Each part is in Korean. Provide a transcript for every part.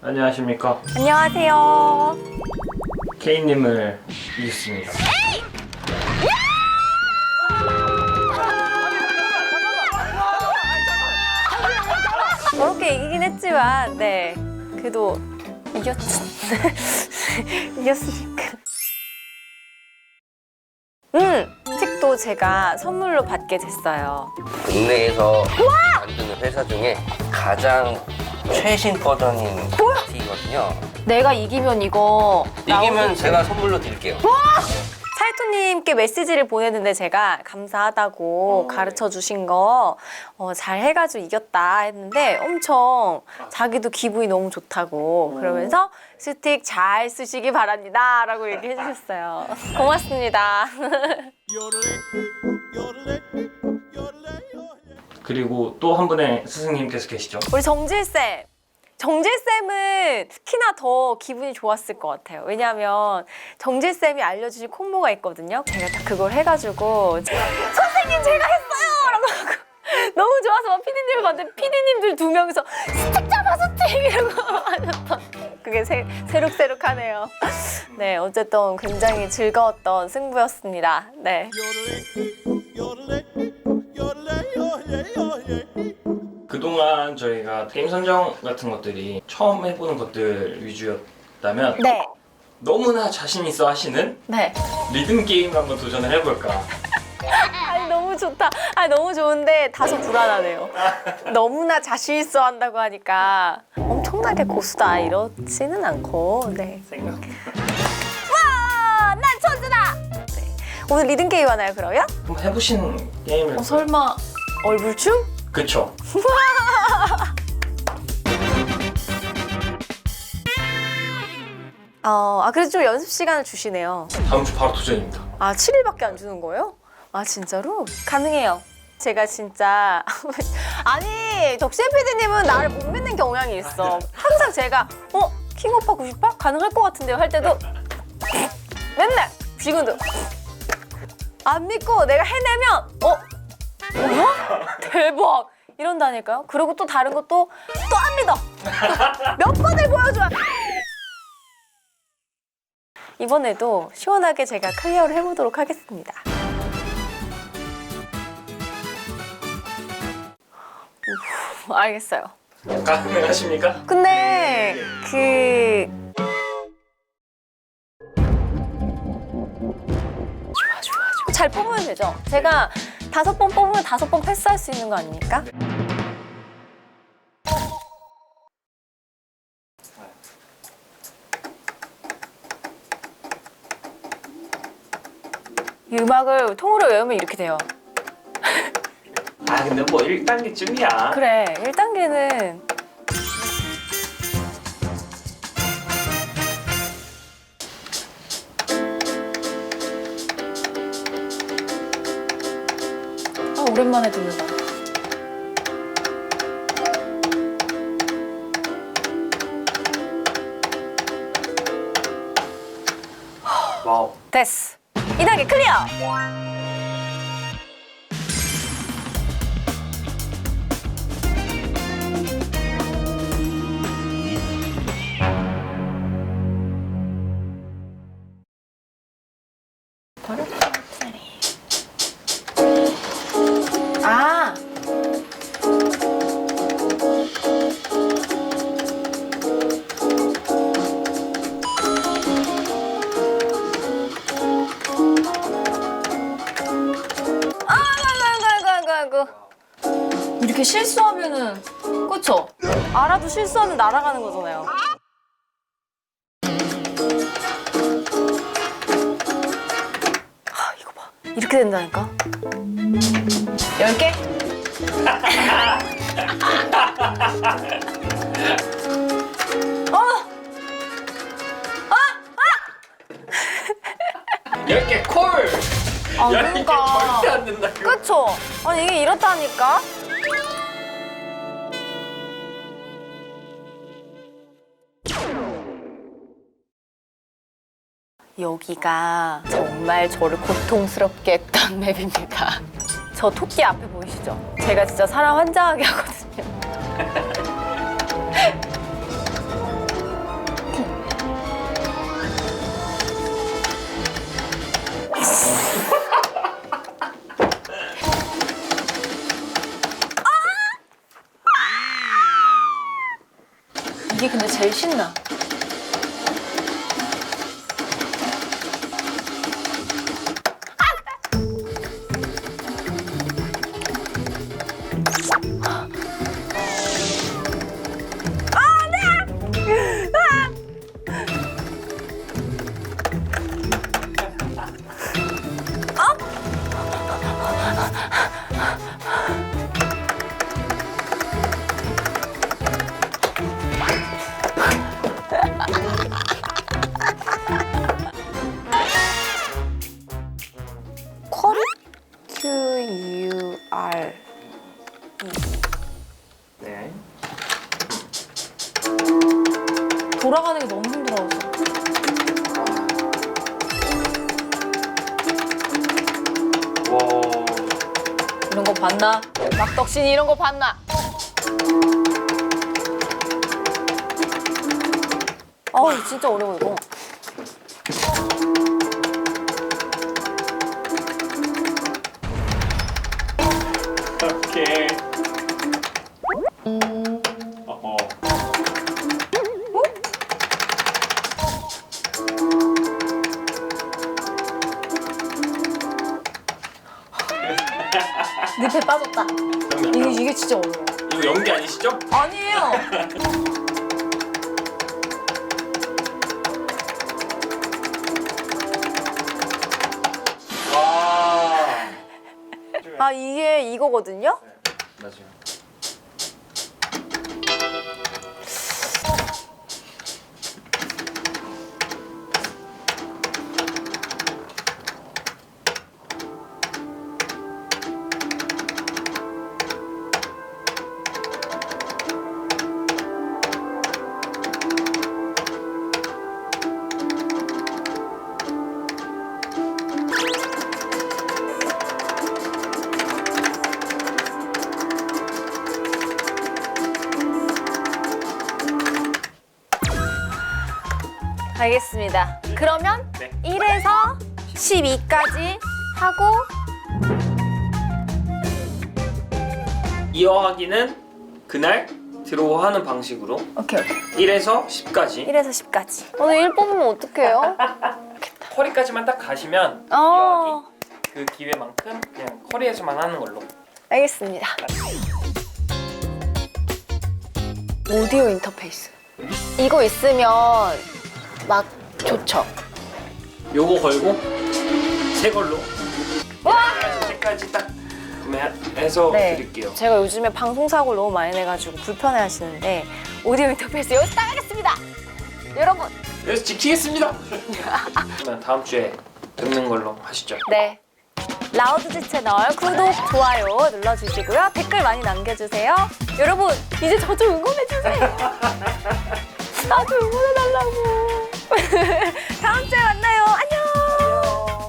안녕하십니까. 안녕하세요. K님을 이겼습니다. 어렵게 이기긴 했지만, 네. 그래도 이겼, 이겼으니까. 음, 책도 제가 선물로 받게 됐어요. 국내에서 만드는 회사 중에 가장 최신 버전인 티거든요. 내가 이기면 이거 이기면 제가 선물로 드릴게요. 사이토님께 메시지를 보냈는데 제가 감사하다고 가르쳐 주신 거 어, 잘 해가지고 이겼다 했는데 엄청 자기도 기분이 너무 좋다고 그러면서 스틱 잘 쓰시기 바랍니다 라고 얘기해 주셨어요. 고맙습니다. 그리고 또 한 분의 스승님께서 계시죠. 우리 정질 쌤. 정질쌤은 특히나 더 기분이 좋았을 것 같아요. 왜냐하면 정질쌤이 알려주신 콤보가 있거든요. 제가 딱 그걸 해가지고 선생님 제가 했어요! 라고 하고 너무 좋아서 막 피디님을 봤는데 피디님들 두 명이서 스틱 잡아 스틱! 이러고 하셨던 그게 새, 새록새록하네요. 네, 어쨌든 굉장히 즐거웠던 승부였습니다. 네. 그동안 저희가 게임 선정 같은 것들이 처음 해보는 것들 위주였다면 네. 너무나 자신 있어 하시는 네. 리듬 게임을 한번 도전을 해볼까. 아니 너무 좋다. 아니 너무 좋은데 다소 불안하네요. 너무나 자신 있어 한다고 하니까 엄청나게 고수다 이렇지는 않고 네. 생각. 와, 난 천재다. 네. 오늘 리듬 게임 하나요 그러면? 한번 해보신 게임을. 어, 설마 얼굴춤? 그쵸. 어, 아 그래도 좀 연습 시간을 주시네요. 다음 주 바로 도전입니다. 아 7일밖에 안 주는 거예요? 아 진짜로? 가능해요. 제가 진짜 아니 덕신 PD님은 나를 못 믿는 경향이 있어. 항상 제가 어 킹오파 98 가능할 것 같은데요 할 때도 맨날 지금도 안 믿고 내가 해내면 어 뭐야 대박 이런다니까요. 그리고 또 다른 것도 또 안 믿어. 몇 번을 보여줘야. 이번에도 시원하게 제가 클리어를 해보도록 하겠습니다. 우, 알겠어요. 가능하십니까? 근데 그 좋아 좋아 좋아 잘 뽑으면 되죠. 제가 다섯 번 뽑으면 다섯 번 패스할 수 있는 거 아닙니까? 이 음악을 통으로 외우면 이렇게 돼요. 아 근데 뭐 1단계쯤이야. 그래, 1단계는 오랜만에 듣는다. 와우. 됐어. 2단계 클리어! 이렇게 실수하면은 그쵸? 알아도 실수하면 날아가는 거잖아요 아 이거 봐 이렇게 된다니까 10개? 어! 10개 콜! 아 10개 그러니까 절대 안 된다. 그쵸? 아니 이게 이렇다니까? 여기가 정말 저를 고통스럽게 했던 맵입니다. 저 토끼 앞에 보이시죠? 제가 진짜 사람 환장하게 하거든요. R 네. 돌아가는 게 너무 힘들어서. 와. 이런 거 봤나? 막덕신이 이런 거 봤나? 어우 진짜 어려워 이거. 어허. 늪에 빠졌다. 이게 이게 진짜 어려워. 이거 연기 아니시죠? 아니에요. 와. 아 이게 이거거든요? 맞아요. 알겠습니다. 그러면 네. 1에서 12까지 하고 이어하기는 그날 들어오하는 방식으로 오케이 오케이. 1에서 10까지 1에서 10까지. 오늘 1 뽑으면 어떡해요? 허리까지만 딱 가시면 어. 이어하기 그 기회만큼 그냥 허리에서만 하는 걸로 알겠습니다. 오디오 인터페이스. 이거 있으면 막 좋죠. 요거 걸고 새 걸로 와! 새까지 딱 구매해서 드릴게요 제가 요즘에 방송사고를 너무 많이 내가지고 불편해 하시는데 오디오 인터페이스 여기서 딱 하겠습니다. 여러분. 그래서 지키겠습니다 그러면 다음 주에 듣는 걸로 하시죠 네. 라우드지 채널 구독, 좋아요 눌러주시고요. 댓글 많이 남겨주세요. 여러분, 이제 저 좀 응원해주세요. 나도 응원해달라고. 다음 주에 만나요. 안녕.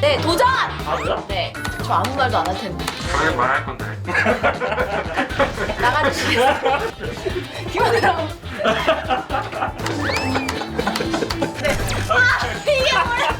네, 도전! 맞아? 네. 저 아무 말도 안 할 텐데. 왜 말할 건데? 나가주시겠어요? 기분으로. 네. 아, 이게 뭐야?